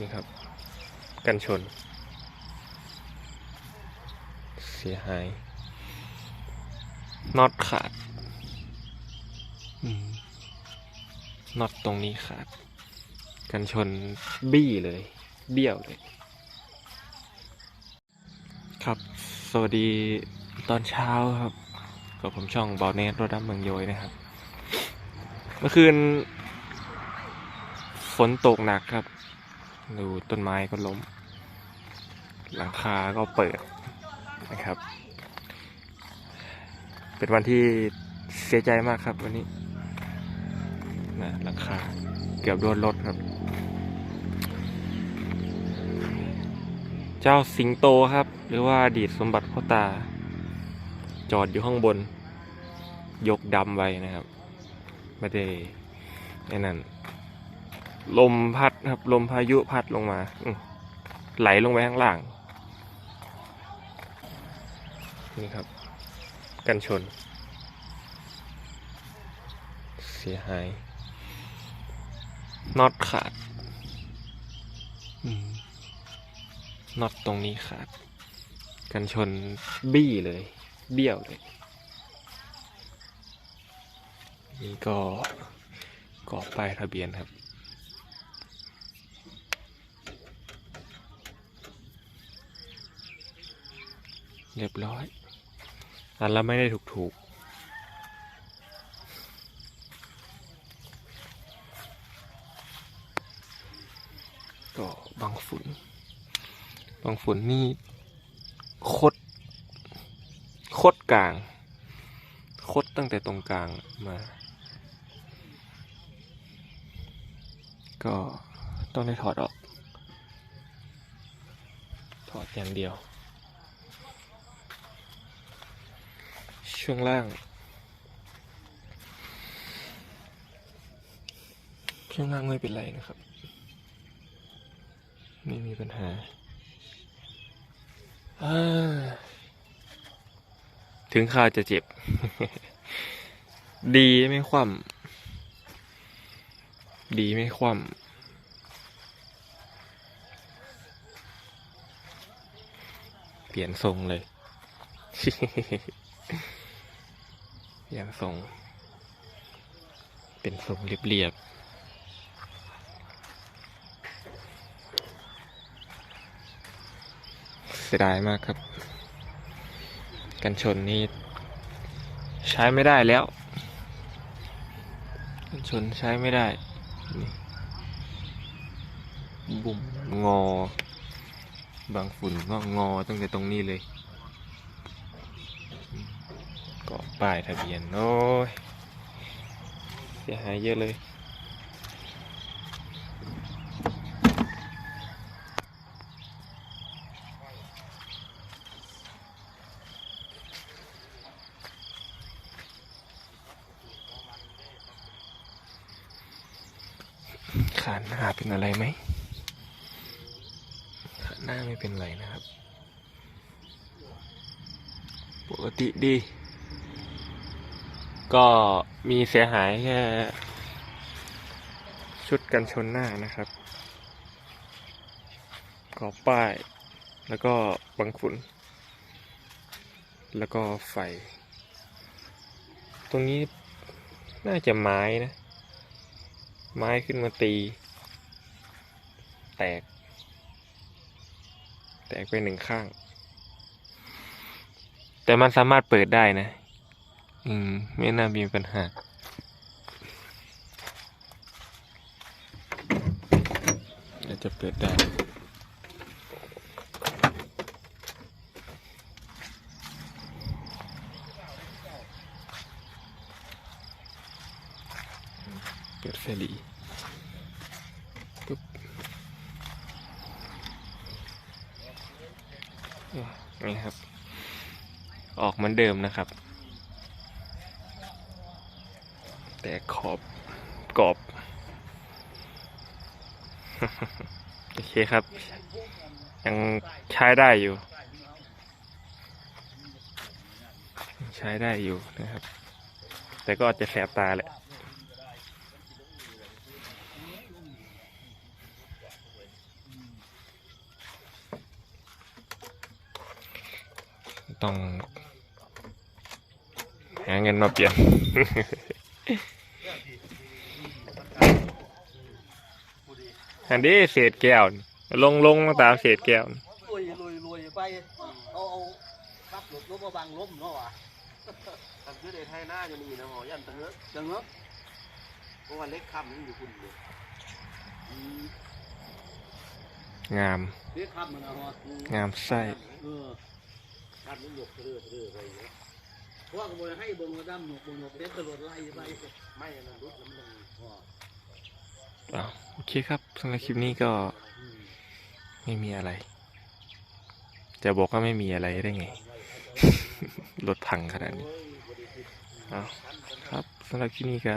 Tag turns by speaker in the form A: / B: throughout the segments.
A: นี่ครับ กันชน เสียหายน็อตขาดอืมน็อตตรงนี้ขาด กันชนบี้เลย เบี้ยวเลย ครับ สวัสดีตอนเช้าครับกับผมช่องบอลเนสรถดำเมืองโยยนะครับ เมื่อคืน ฝนตกหนักครับ ดูต้นไม้ก็ล้ม หลังคาก็เปิดนะครับ เป็นวันที่เสียใจมากครับวันนี้นะหลังคาเกือบโดนรถครับ เจ้าสิงโตครับ หรือว่าอดีตสมบัติพ่อตา จอดอยู่ข้างบน ยกดำไว้นะครับ ไม่ได้ไอ้นั่น ลมพัดครับ ลมพายุพัดลงมาไหลลงไปข้างล่าง นี่ครับ กันชน เสียหายน็อตขาดน็อตตรงนี้ขาด กันชนบี้เลย เบี้ยวเลย นี่ก็กรอบป้ายทะเบียนครับ เรียบร้อย อันแล้วไม่ได้ถูกถูกๆก็บางฝุ่น บางฝุ่นนี่คด คดกลาง คดตั้งแต่ตรงกลางมา ก็ต้องได้ถอดออก ถอดอย่างเดียว ช่วงล่าง ช่วงล่างไม่เป็นไรนะครับ ไม่มีปัญหา ถึงข่าจะเจ็บ ดีไม่คว่ำดีไม่คว่ำเปลี่ยนทรงเลย อย่างทรง เป็นทรงเรียบๆเสียดายมากครับ กันชนนี้ใช้ไม่ได้แล้ว กันชนใช้ไม่ได้บุ่มงอ บางฝุ่นก็งอตั้งแต่ตรงนี้เลย ก็ป้ายทะเบียนโอ้ยเสียหายเยอะเลยขาหน้าเป็นอะไรไหมขาหน้าไม่เป็นไรนะครับ ปกติดี ก็มีเสียหายแค่ชุดกันชนหน้านะครับกรอบป้าย แล้วก็บังขุน แล้วก็ไฟ ตรงนี้น่าจะไม้นะ ไม้ขึ้นมาตี แตก แตกไปหนึ่งข้าง แต่มันสามารถเปิดได้นะ อืม ไม่น่ามีปัญหา เดี๋ยวจะเปิดได้เปิดไฟลีปุ๊บนี่ครับ ออกเหมือนเดิมนะครับ แต่ขอบกรอบ โอเคครับ ยังใช้ได้อยู่ ใช้ได้อยู่นะครับ แต่ก็อาจจะแสบตาแหละต้องหาเงินมาเปลี่ยน อันนี้เศษแก้วนี่ลงลงมาตามเศษแก้วนี่
B: ลุยลุยลุยไป เอาเอารับหลบลบมาบังล้มเนาะวะ
C: ทำชื่อในไทยหน้าจะมีนะหอยันตะเงอะ
B: จังเนาะ
C: เพราะว่าเล็กคำมันอยู่คุณเลย
B: อืม
A: งาม
B: เรียกคำมันนะฮะอืม
A: งามไส้
B: เออ
C: คำมันหยกเรื่อยเรื่อยไปเยอะ
B: เพว่าก็บ่ได้ให้บ่งดำหนกบ่หนกเด็ดตลอดไล่ไป
C: ไม่อันนั้นรุดแล้วมันยัง
B: อ๋อ
A: อ้าวโอเคครับสำหรับคลิปนี้ก็ไม่มีอะไร จะบอกว่าไม่มีอะไรได้ไง รถพังขนาดนี้อ้าวครับสำหรับคลิปนี้ก็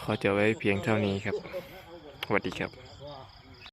A: ขอจะไว้เพียงเท่านี้ครับสวัสดีครับ